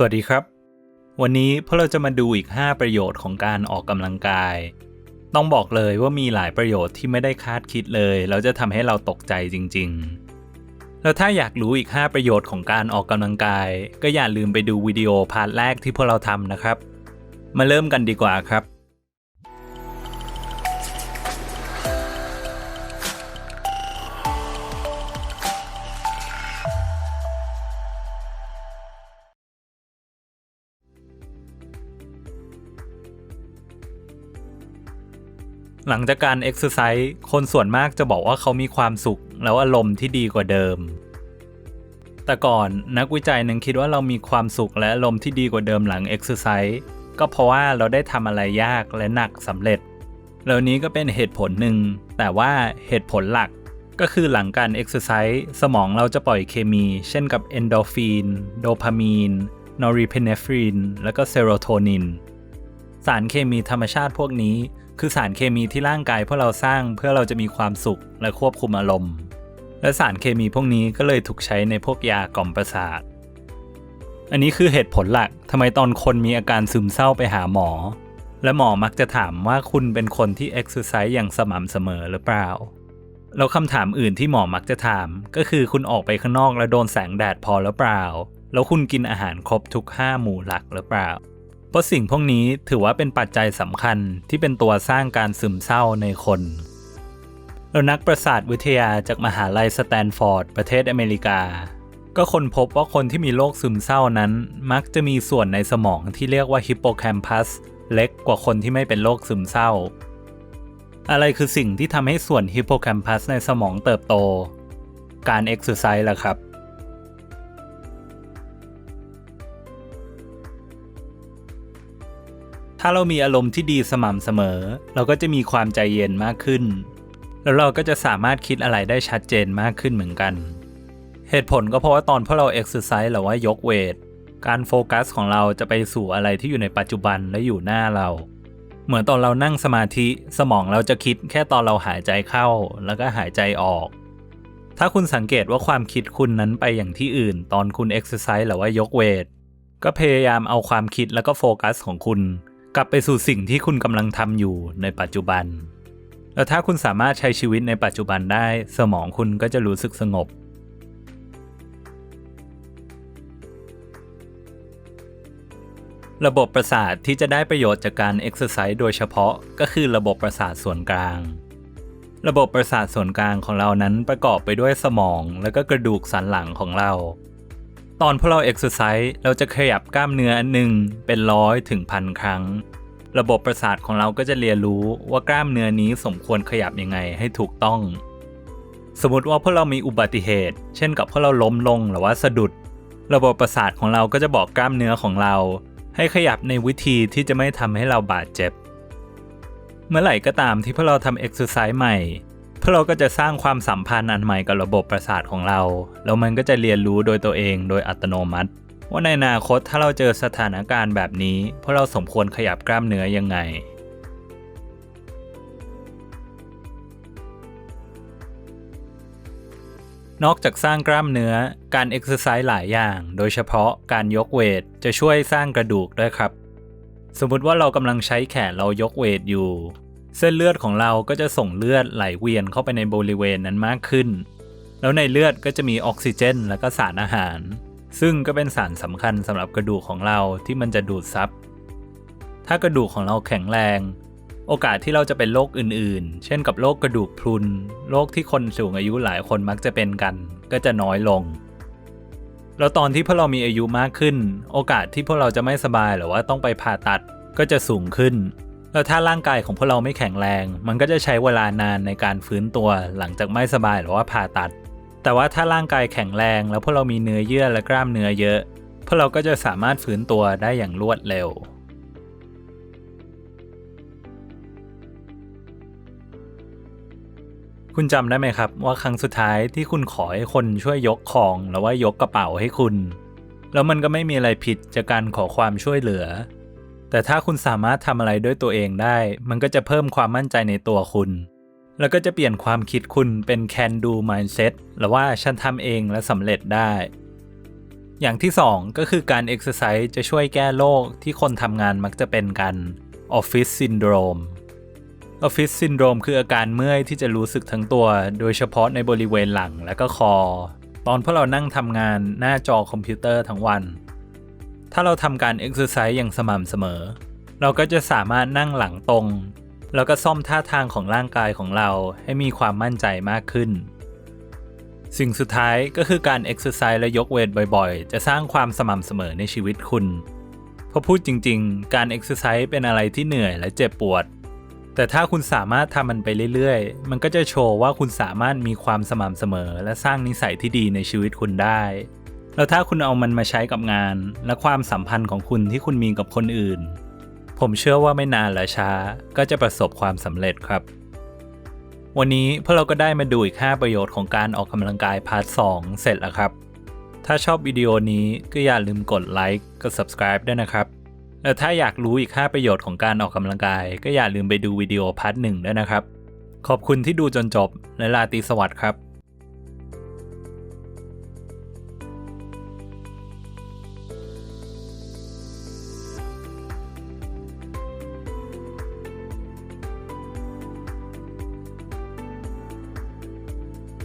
สวัสดีครับ วันนี้พวกเราจะมาดูอีก 5 ประโยชน์ของการออกกำลังกาย ต้องบอกเลยว่ามีหลายประโยชน์ที่ไม่ได้คาดคิดเลย แล้วจะทำให้เราตกใจจริง ๆ แล้วถ้าอยากรู้อีก 5 ประโยชน์ของการออกกำลังกาย ก็อย่าลืมไปดูวิดีโอพาร์ทแรกที่พวกเราทำนะครับ มาเริ่มกันดีกว่าครับ หลังจากการเอ็กซ์ไซส์คนส่วนมากจะบอกว่าเขามีความสุข แล้วอารมณ์ที่ดีกว่าเดิม แต่ก่อนนักวิจัยหนึ่งคิดว่าเรามีความสุขและอารมณ์ที่ดีกว่าเดิมหลังเอ็กซ์ไซส์ก็เพราะว่าเราได้ทำอะไรยากและหนักสำเร็จแล้วนี้ก็เป็นเหตุผลหนึ่ง แต่ว่าเหตุผลหลักก็คือหลังการเอ็กซ์ไซส์สมองเราจะปล่อยเคมี เช่นกับเอนโดรฟินโดพามีนนอริเพเนฟรินและก็เซโรโทนิน สารเคมีธรรมชาติพวกนี้ คือสารเคมีที่ร่างกายพวกเราสร้างเพื่อเราจะมีความสุขและควบคุมอารมณ์ และสารเคมีพวกนี้ก็เลยถูกใช้ในพวกยากล่อมประสาท อันนี้คือเหตุผลหลักทำไมตอนคนมีอาการซึมเศร้าไปหาหมอ และหมอมักจะถามว่าคุณเป็นคนที่เอ็กซ์ไซส์อย่างสม่ำเสมอหรือเปล่า แล้วคำถามอื่นที่หมอมักจะถาม ก็คือคุณออกไปข้างนอกแล้วโดนแสงแดดพอหรือเปล่า แล้วคุณกินอาหารครบทุก5หมู่หลักหรือเปล่า เพราะสิ่งพวกนี้ถือว่าเป็นปัจจัยสำคัญที่เป็นตัวสร้างการซึมเศร้าในคนแล้วนักประสาทวิทยาจากมหาลัยสแตนฟอร์ด ประเทศอเมริกา ก็ค้นพบว่าคนที่มีโรคซึมเศร้านั้น มักจะมีส่วนในสมองที่เรียกว่าฮิปโปแคมปัสเล็กกว่าคนที่ไม่เป็นโรคซึมเศร้า อะไรคือสิ่งที่ทำให้ส่วนฮิปโปแคมปัสในสมองเติบโต การเอ็กซ์ไซส์ล่ะครับ ถ้าเรามีอารมณ์ที่ดีสม่ำเสมอ เราก็จะมีความใจเย็นมากขึ้น แล้วเราก็จะสามารถคิดอะไรได้ชัดเจนมากขึ้นเหมือนกัน เหตุผลก็เพราะว่าตอนพวกเราเอ็กซ์ไซส์หรือว่ายกเวท การโฟกัสของเราจะไปสู่อะไรที่อยู่ในปัจจุบันและอยู่หน้าเรา เหมือนตอนเรานั่งสมาธิสมองเราจะคิดแค่ตอนเราหายใจเข้าแล้วก็หายใจออก ถ้าคุณสังเกตว่าความคิดคุณนั้นไปอย่างที่อื่น ตอนคุณเอ็กซ์ไซส์หรือว่ายกเวทก็พยายามเอาความคิดแล้วก็โฟกัสของคุณ กลับไปสู่สิ่งที่คุณกำลังทำอยู่ในปัจจุบัน แล้วถ้าคุณสามารถใช้ชีวิตในปัจจุบันได้ สมองคุณก็จะรู้สึกสงบ ระบบประสาทที่จะได้ประโยชน์จากการเอ็กซ์ไซส์โดยเฉพาะก็คือระบบประสาทส่วนกลาง ระบบประสาทส่วนกลางของเรานั้นประกอบไปด้วยสมอง และก็กระดูกสันหลังของเรา ตอนพวกเราเอ็กซ์ไซส์เราจะขยับกล้ามเนื้ออันหนึ่งเป็นร้อยถึงพันครั้ง ระบบประสาทของเราก็จะเรียนรู้ว่ากล้ามเนื้อนี้สมควรขยับยังไงให้ถูกต้อง สมมติว่าพวกเรามีอุบัติเหตุ เช่นกับพวกเราล้มลงหรือว่าสะดุด ระบบประสาทของเราก็จะบอกกล้ามเนื้อของเรา ให้ขยับในวิธีที่จะไม่ทำให้เราบาดเจ็บ เมื่อไหร่ก็ตามที่พวกเราทำเอ็กซ์ไซส์ใหม่ พวกเราก็จะสร้างความสัมพันธ์อันใหม่กับระบบประสาทของเรา แล้วมันก็จะเรียนรู้โดยตัวเองโดยอัตโนมัติ ว่าในอนาคตถ้าเราเจอสถานการณ์แบบนี้ พวกเราสมควรขยับกล้ามเนื้อยังไงนอกจากสร้างกล้ามเนื้อ การเอ็กซ์ไซส์หลายอย่าง โดยเฉพาะการยกเวทจะช่วยสร้างกระดูกด้วยครับ สมมุติว่าเรากำลังใช้แขนเรายกเวทอยู่ เส้นเลือดของเราก็จะส่งเลือดไหลเวียนเข้าไปในบริเวณนั้นมากขึ้น แล้วในเลือดก็จะมีออกซิเจน และก็สารอาหาร ซึ่งก็เป็นสารสำคัญสำหรับกระดูกของเราที่มันจะดูดซับ ถ้ากระดูกของเราแข็งแรง โอกาสที่เราจะเป็นโรคอื่นๆ เช่นกับโรคกระดูกพรุน โรคที่คนสูงอายุหลายคนมักจะเป็นกัน ก็จะน้อยลงแล้วตอนที่พวกเรามีอายุมากขึ้น โอกาสที่พวกเราจะไม่สบายหรือว่าต้องไปผ่าตัดก็จะสูงขึ้น แล้วถ้าร่างกายของพวกเราไม่แข็งแรง มันก็จะใช้เวลานานในการฟื้นตัวหลังจากไม่สบายหรือว่าผ่าตัด แต่ว่าถ้าร่างกายแข็งแรง แล้วพวกเรามีเนื้อเยื่อและกล้ามเนื้อเยอะ พวกเราก็จะสามารถฟื้นตัวได้อย่างรวดเร็วคุณจำได้ไหมครับว่าครั้งสุดท้ายที่คุณขอให้คนช่วยยกของหรือว่ายกกระเป๋าให้คุณ แล้วมันก็ไม่มีอะไรผิดจากการขอความช่วยเหลือ แต่ถ้าคุณสามารถทำอะไรด้วยตัวเองได้ มันก็จะเพิ่มความมั่นใจในตัวคุณ แล้วก็จะเปลี่ยนความคิดคุณเป็น can do mindset หรือว่าฉันทำเองและสำเร็จได้ อย่างที่ 2 ก็คือการ Exercise จะช่วยแก้โรคที่คนทำงานมักจะเป็นกัน Office Syndrome Office Syndrome คืออาการเมื่อยที่จะรู้สึกทั้งตัว โดยเฉพาะในบริเวณหลังและก็คอ ตอนพวกเรานั่งทำงานหน้าจอคอมพิวเตอร์ทั้งวัน ถ้าเราทำการ Exercise อย่างสม่ำเสมอ เราก็จะสามารถนั่งหลังตรง แล้วก็ซ่อมท่าทางของร่างกายของเราให้มีความมั่นใจมากขึ้น สิ่งสุดท้ายก็คือการ Exercise และยกเวทบ่อยๆ จะสร้างความสม่ำเสมอในชีวิตคุณเพราะพูดจริงๆ การ Exercise เป็นอะไรที่เหนื่อยและเจ็บปวด แต่ถ้าคุณสามารถทำมันไปเรื่อยๆ มันก็จะโชว์ว่าคุณสามารถมีความสม่ำเสมอ และสร้างนิสัยที่ดีในชีวิตคุณได้ แล้วถ้าคุณเอามันมาใช้กับงาน และความสัมพันธ์ของคุณที่คุณมีกับคนอื่น ผมเชื่อว่าไม่นานและช้า ก็จะประสบความสำเร็จครับ วันนี้พวกเราก็ได้มาดูอีก 5 ประโยชน์ของการออกกำลังกายพาร์ท 2 เสร็จแล้วครับ ถ้าชอบวิดีโอนี้ก็อย่าลืมกดไลค์กด subscribe ด้วยนะครับและถ้าอยากรู้อีก 5 ประโยชน์ของการออกกำลังกาย ก็อย่าลืมไปดูวิดีโอพาร์ท1ด้วยนะครับ ขอบคุณที่ดูจนจบและลาตีสวัสดิ์ครับ